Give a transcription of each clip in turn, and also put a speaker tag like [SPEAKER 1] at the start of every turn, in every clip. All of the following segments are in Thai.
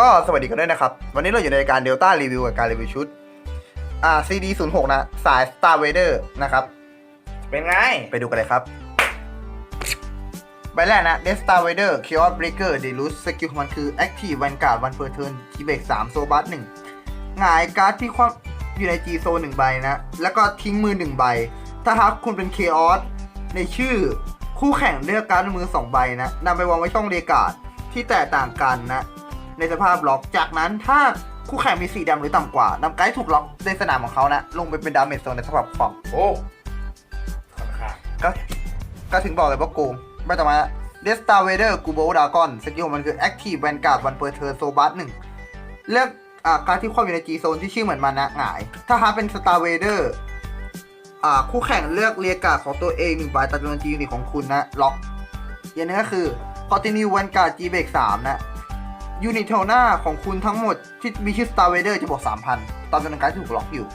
[SPEAKER 1] ก็สวัสดีกันด้วยนะครับ วันนี้เราอยู่ในรายการเดลต้ารีวิวกับการรีวิวชุด อ่า CD 0 6นะ สาย Star Vader นะครับ
[SPEAKER 2] เป็นไง
[SPEAKER 1] ไปดูกันเลยครับ ใบแรกนะ Death Star Vader Chaos Breaker d e l u s สกิลของมันคือ Active Vanguard One Per Turn ทีเบก3โซบัส1หงายการ์ดที่ความอยู่ใน G Zone 1ใบนะ แล้วก็ทิ้งมือ 1 ใบ ถ้าหากคุณเป็น Chaos ในชื่อคู่แข่งเลือกการ์ดในมือ 2 ใบนะนำไปวางไว้ช่องเดการ์ดที่แตกต่างกันนะ ในสภาพล็อก จากนั้นถ้าคู่แข่งมีสีดำหรือต่ำกว่านำไกด์ถูกล็อกในสนามของเขานะลงไปเป็นดาเมจโซนในสภาพความ
[SPEAKER 2] โอ้ค่อนข้าง
[SPEAKER 1] ก็ก็ถึงบอกเลยว่าโกงไม่ต่อมาเดสตาเวเดอร์กูโบดากอนสกิลของมันคือ Active Vanguard One Per Turn โซบัสหนึ่งเลือกอ่าการดที่ครอบอยู่ใน G Zone ที่ชื่อเหมือนมันนะหงาย ถ้าหาเป็น Star Vader อ่าคู่แข่งเลือกเรียกการ์ดของตัวเองหนึ่งใบตามจำนวน G ยูนิตของคุณนะ ล็อกอย่างนี้ก็คือ Continue Vanguard G Break 3นะ ยูนิตเทลหน้าของคุณทั้งหมดที่มีชื่อ Star Vader จะบวก3,000ตามจำนวนการที่ถูกล็อกอยู่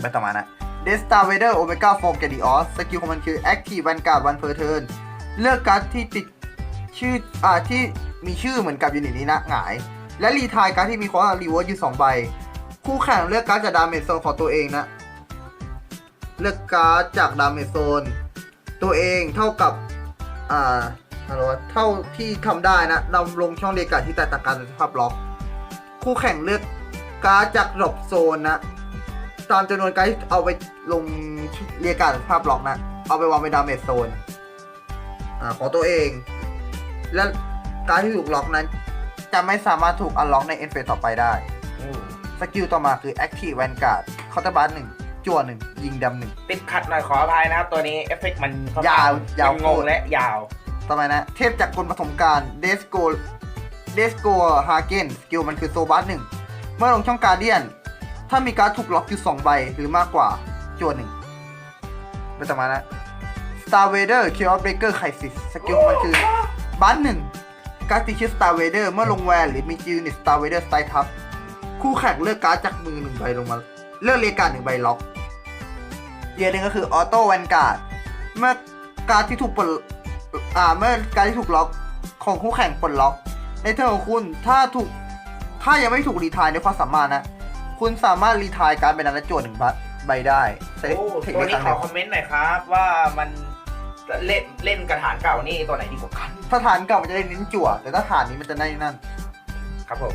[SPEAKER 1] ไปต่อมานะเดสตาเวเดอร์โอเมก้าโฟมแกดิออสสกิลของมันคือ Active Vanguard One Per Turn เลือกการ์ดที่ติดชื่ออ่าที่มีชื่อเหมือนกับยูนิตนี้นะหงาย และรีทายการ์ดที่มีคอร์รีเวิร์สอยู่ 2 ใบ คู่แข่งเลือกการ์ดจากดาเมจโซนของตัวเองนะ เลือกการ์ดจากดาเมจโซนตัวเองเท่ากับอ่า อะไรวะเท่าที่ทำได้นะนำลงช่องเรียกการ์ดที่แตกต่างกันในสภาพล็อก คู่แข่งเลือกการ์ดจากดรอปโซนนะ ตามจำนวนการที่เอาไปลงเรียกการภาพล็อกนะ เอาไปวางเป็นดาเมจโซนอ่าของตัวเอง และการที่ถูกล็อกนั้น จะไม่สามารถถูกอันล็อกในเอ็นเฟสต่อไปได้
[SPEAKER 2] อืม
[SPEAKER 1] สกิลต่อมาคือ Active Vanguard เคาน์เตอร์บัสหนึ่งจั่วหนึ่งยิงดำหนึ่ง
[SPEAKER 2] ติดขัดหน่อยขออภัยนะครับ ตัวนี้เอฟเฟกต์มันค่อน
[SPEAKER 1] ยาว
[SPEAKER 2] ข้ง
[SPEAKER 1] ยาว
[SPEAKER 2] ง
[SPEAKER 1] โค
[SPEAKER 2] ง
[SPEAKER 1] ตร
[SPEAKER 2] และยาว
[SPEAKER 1] ต่อมนะ เทพจากกลปฐมการเดสโกเดสโกฮาเกนสกิลมันคือโซบัสหนึ่งเมื่อลงช่องการเดียน ถ้ามีการถูกล็อกอยู่ 2 ใบหรือมากกว่าจวนหนึ่งไปต่อมานะ Star Vader Chaos Breaker Crisis สกิลของมันคือบัสหนึ่งการติดชื่อ Star Vader เมื่อลงแวนหรือมีจิวนิต Star Vader สไตล์ทับ คู่แข่งเลือกการ์ดจากมือหนึ่งใบลงมา เลือกเรียกการหนึ่งใบล็อกเยียหนึ่งก็คือ Auto Vanguard เมื่อการดที่ถูกปลด อ่าเมื่อการดที่ถูกล็อกของคู่แข่งปลดล็อก ในเทอร์ของคุณถ้าถูกถ้ายังไม่ถูกรีทายในความสามารถนะ คุณสามารถรีทายการดเป็นนั้นและโจทย์หนึ่งใบได้ใช้
[SPEAKER 2] โอ้
[SPEAKER 1] เทค
[SPEAKER 2] ตัว
[SPEAKER 1] นิค
[SPEAKER 2] นี้
[SPEAKER 1] ครั้ง
[SPEAKER 2] ข
[SPEAKER 1] เดียว
[SPEAKER 2] อคอมเมนต์หน่อยครับ ว่ามันเล่นเล่นกระถางเก่านี่ตัวไหนดีกว่ากัน
[SPEAKER 1] ถ้าฐานเก่ามันจะได้เน้นจั่วแต่ถ้าฐานนี้มันจะได้นั่น
[SPEAKER 2] ครับผม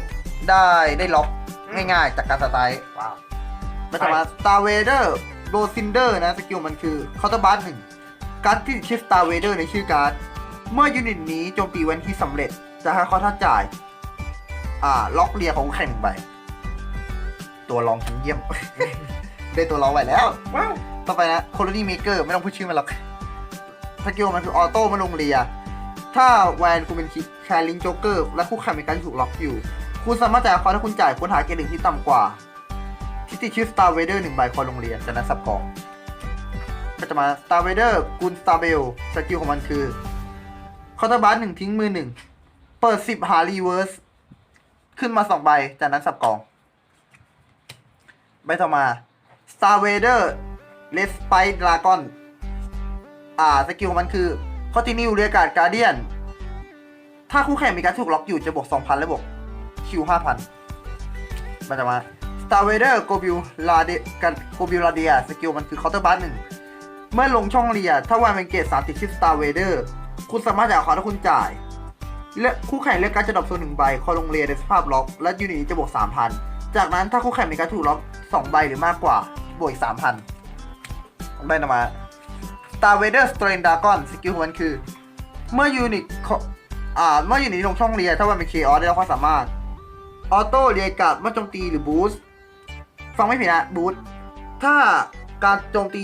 [SPEAKER 1] ได้ได้ล็อกง่ายๆ จากการสไตล์
[SPEAKER 2] ว้าว
[SPEAKER 1] ไม่ต่อมา Star Vader r o s i n d e r นะ สกิลมันคือ Counter Blast หนึ่ง การ์ดที่ชื่อ Star Vader ในชื่อการ์ด เมื่อยูนิตนี้โจมตีวันที่สำเร็จ จะให้เขาท่าจ่าย อ่า ล็อกเรียของแข่งไป ตัวรองชั้นเยี่ยม ได้ตัวรองไปแล้ว
[SPEAKER 2] ว้าว
[SPEAKER 1] ต่อไปนะ Colony Maker ไม่ต้องพูดชื่อมันหรอกสกิลมันคือออโต้มาลงเรีย ถ้าแวนคุณเป็นแคลิงโจ๊กเกอร์และคู่แข่งมีการที่ถูกล็อกอยู่ คุณสามารถจ่ายคอร์ถ้าคุณจ่ายค้นหาเกณฑ์หนึ่งที่ต่ำกว่า ที่ติดชื่อ Star Vader หนึ่งใบคอลงเรียจากนั้นสับกอง ก็จะมา Star Vader กุน Star Bell สกิลของมันคือคอร์ตบัสหนึ่งทิ้งมือหนึ่งเปิดสิบหารีเวิร์สขึ้นมาสองใบ จากนั้นสับกอง ใบต่อมา Star Vader Red Spike Dragon อ่า สกิลของมันคือ Continue เรียกการ์ดการเดียน ถ้าคู่แข่งมีการถูกล็อกอยู่จะบวก 2,000 และบวกคิว5,000มันจะมา Star Vader g o b u l a d e กัน g o b u l a d i a สกิลมันคือ Counter Blast หนึ่ง เมื่อลงช่องเรีย ถ้าวางเป็นเกต3ติดชื่อ Star Vader คุณสามารถจ่ายคอถ้าคุณจ่าย และคู่แข่งเลือกการจะดรอปโซนหนึ่งใบ คอลงเรียในสภาพล็อก และยูนิตนี้จะบวก3,000จากนั้นถ้าคู่แข่งมีการถูกล็อก2ใบหรือมากกว่า บวกอีก3,000ได้นะมา Star Vader Strain Dragon สกิลของมันคือ เมื่อยูนิตขออ่าเมื่อยูนิตลงช่องเรีย ถ้ามันเป็นเคออสได้รับความสามารถออโต้เรียการ์ดเมื่อโจมตีหรือบูสต์ฟังไม่ผิดนะบูสต์ถ้าการโจมตี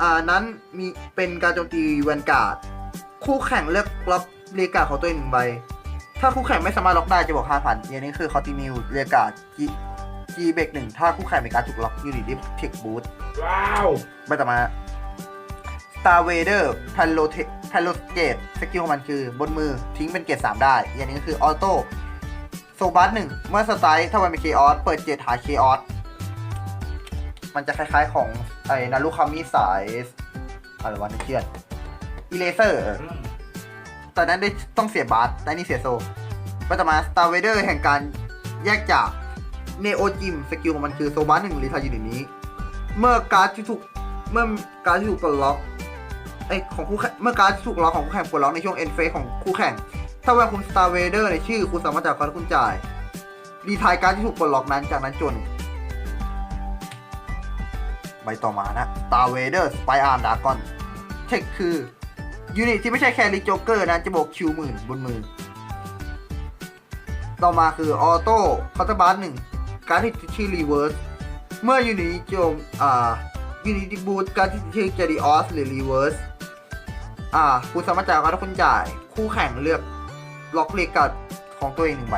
[SPEAKER 1] อ่านั้นมีเป็นการโจมตีแวนการ์ดคู่แข่งเลือกล็อกเรียการ์ดของตัวเองหนึ่งใบ ถ้าคู่แข่งไม่สามารถล็อกได้จะบอก5,000อย่างนี้คือคอ n ติ n ิวเรียการ์ดจีจีเบกหนึ่งถ้าคู่แข่งมีการถูกล็อกยูนิตดิฟเทคบูสต์
[SPEAKER 2] ว้าว
[SPEAKER 1] ไปต่อมา Star Vader p a l o t p a l o g a t e สกิลของมันคือบนมือทิ้งเป็นเกรด3ได้ อย่างนี้ก็คือออโต้โซบัสหนึ่งเมื่อสไตล์ถ้ามันเป็นเคออสเปิดเจตหาเคออส มันจะคล้ายๆของไอ้นารุคามิสายอะไรวะนึกเชื่อนอีเลเซอร์ตอนนั้นได้ต้องเสียบาสแต่นี่เสียโซปัตมา Star Vader แห่งการแยกจาก Neo Gym สกิลของมันคือโซบาหนึ่งรีทายอยู่ในนี้ เมื่อการ์ดที่ถูกเมื่อการ์ดที่ถูกปลดล็อกไอของคู่แข่งเมื่อการ์ดที่ถูกล็อกของคู่แข่งปลดล็อกในช่วง end phase ของคู่แข่ง ถ้าแวนคุณ Star Vader ในชื่อคุณสามารถจ่ายคอร์ดคุณจ่ายรีทายการ์ดที่ถูกปลดล็อกนั้นจากนั้นจน บต่อมานะ Star Vader Spy Arm Dragon เทคคือยูนิตที่ไม่ใช่แคริโจเกอร์นะ จะบวกคิวหมื่นบนมือ ต่อมาคือออโต้คอร์ตบาร์หนึ่งการที่ชื่อรีเวิร์สเมื่อยูนิตโจมอ่ายูนิตบูทการที่ชื่อเจดีออสหรือรีเวิร์สอ่าคุณสามารถจ่ายการดคุณจ่าย คู่แข่งเลือกล็อกเลกัดของตัวเองหนึ่งใบ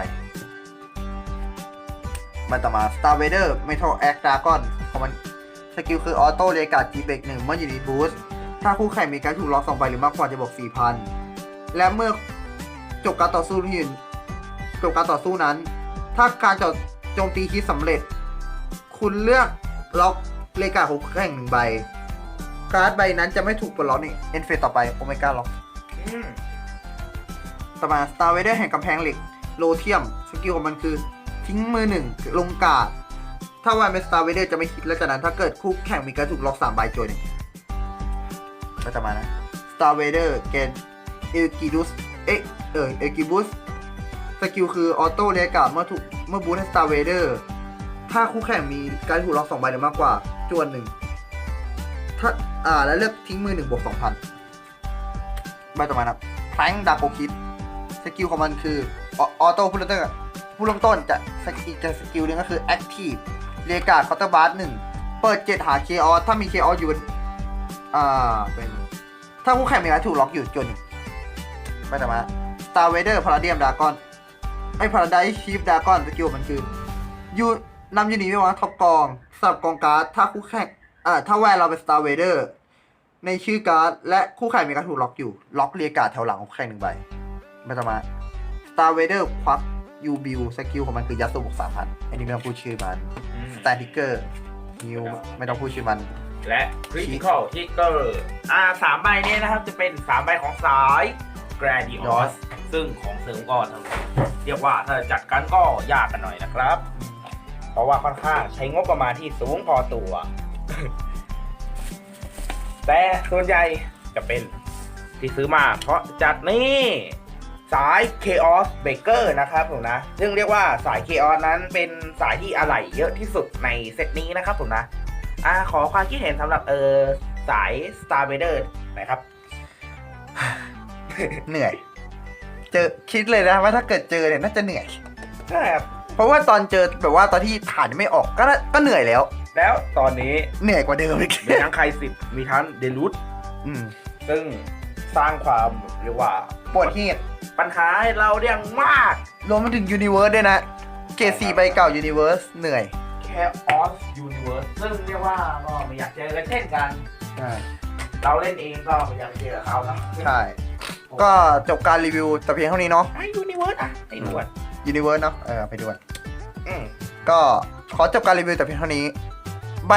[SPEAKER 1] มาต่อมา Star Vader Metal Act Dragon ของมัน สกิลคือออโต้เลกัดจีเบกหนึ่งเมื่ออยูนิตบูสถ้าคู่แข่งมีการถูกล็อกสองใบหรือมากกว่าจะบวก4,000 และเมื่อจบการต่อสู้ที่จบการต่อสู้นั้น ถ้าการจโจมตีคิดสำเร็จ คุณเลือกล็อกเลกาของคู่แข่งหนึ่งใบ การ์ดใบนั้นจะไม่ถูกปลดล็อกในเอ็นเฟสต่อไปโอเมก้าล็อกต่อมา Star Vader แห่งกำแพงเหล็กโลเทียม สกิลของมันคือ ทิ้งมือหนึ่งลงกาด ถ้าวันเป็น Star Vader จะไม่คิดแล้วจากนั้นถ้าเกิดคู่แข่งมีการถูกล็อกสามใบโจยหนึ่งก็จะมานะ Star Vader เกนเอลกิดุสเอ๊เออเอลกิบุสสกิลคือออโต้เรียกาเมื่อถูกเมื่อบูทให้ Star Vader ถ้าคู่แข่งมีการถูกล็อกสองใบหรือมากกว่าจวนหนึ่งถ้าอ่าแล้วเลือกทิ้งมือหนึ่งบวกสองพันใบต่อมานะแพลงดาโกคิดสกิลของมันคือออโต้ผู้เริ่มต้นผู้เริ่มต้นจะสกิลจะสกิลนึงก็คือแอคทีฟ เรียกาคอร์เตอร์บาร์หนึ่งเปิดเจ็ดหาเคออถ้ามีเคอออยู่บนอ่าเป็นถ้าคู่แข่งมีอะไรถูกล็อกอยู่จนไปต่อมา Star Vader Palladium Dragon ไอ้ Paradise Chief Dragon สกิลมันคือยูนำยูนิตไปวางท็อปกองสับกองการ์ดถ้าคู่แข่งอ่าถ้าแวนเราเป็น Star Vader ในชื่อการ์ดและคู่แข่งมีการถูกล็อกอยู่ ล็อกเรียกาดแถวหลังของคู่แข่งหนึ่งใบไม่ต้องมา Star Vader ควัก ยูบิวสกิลของมันคือยัดสูบวกสามพันอันนี้ไม่ต้องพูดชื่อมัน
[SPEAKER 2] อืม
[SPEAKER 1] สแตนติกเกอร์นิวไม่ต้องพูดชื่อมัน
[SPEAKER 2] และคริติคอลทิกเกอร์อ่าสามใบนี้นะครับจะเป็นสามใบของสาย Gradius ซึ่งของเสริมก็ทั้งเรียกว่าถ้าจัดกันก็ยากกันหน่อยนะครับ เพราะว่าค่อนข้างใช้งบประมาณที่สูงพอตัว แต่ส่วนใหญ่จะเป็นที่ซื้อมาเพราะจัดนี่ สาย Chaos Breaker นะครับผมนะ ซึ่งเรียกว่าสาย Chaos นั้นเป็นสายที่อะไหล่เยอะที่สุดในเซตนี้นะครับผมนะอ่าขอความคิดเห็นสำหรับเออสาย Star Vader หนะครับ
[SPEAKER 1] เหนื่อย เจอคิดเลยนะว่าถ้าเกิดเจอเนี่ยน่าจะเหนื่อย
[SPEAKER 2] ใช่ครับ
[SPEAKER 1] เพราะว่าตอนเจอแบบว่าตอนที่ฐานยังไม่ออกก็น่าก็เหนื่อยแล้ว
[SPEAKER 2] แล้วตอนนี้
[SPEAKER 1] เหนื่อยกว่าเดิมอีก
[SPEAKER 2] มีทั้งใครสิบมีทั้งเดลุส
[SPEAKER 1] อืม
[SPEAKER 2] ซึ่ง สร้างความเรียกว่า
[SPEAKER 1] ปวดเหตุ
[SPEAKER 2] ปัญหาให้เราเรียงมาก
[SPEAKER 1] รวมไปถึงยูนิเวิร์สด้วยนะ เกรดสี่ใบเก่ายูนิเวิร์สเหนื่อย
[SPEAKER 2] Chaos Universe ซึ่งเรียกว่าก็ไม่อยากเจอกันเช่นกัน
[SPEAKER 1] ใช่
[SPEAKER 2] เราเล่นเองก็ไม่อยากเจอกับเขานะ
[SPEAKER 1] ใช่ก็จบการรีวิวแต่เพียงเท่านี้เนาะ
[SPEAKER 2] ไอ้ยูนิเวิร์สอะไอ้หนวด
[SPEAKER 1] ยูนิเวิร์สเนาะเออไปดูกัน
[SPEAKER 2] อืม
[SPEAKER 1] ก็ขอจบการรีวิวแต่เพียงเท่านี้ใบ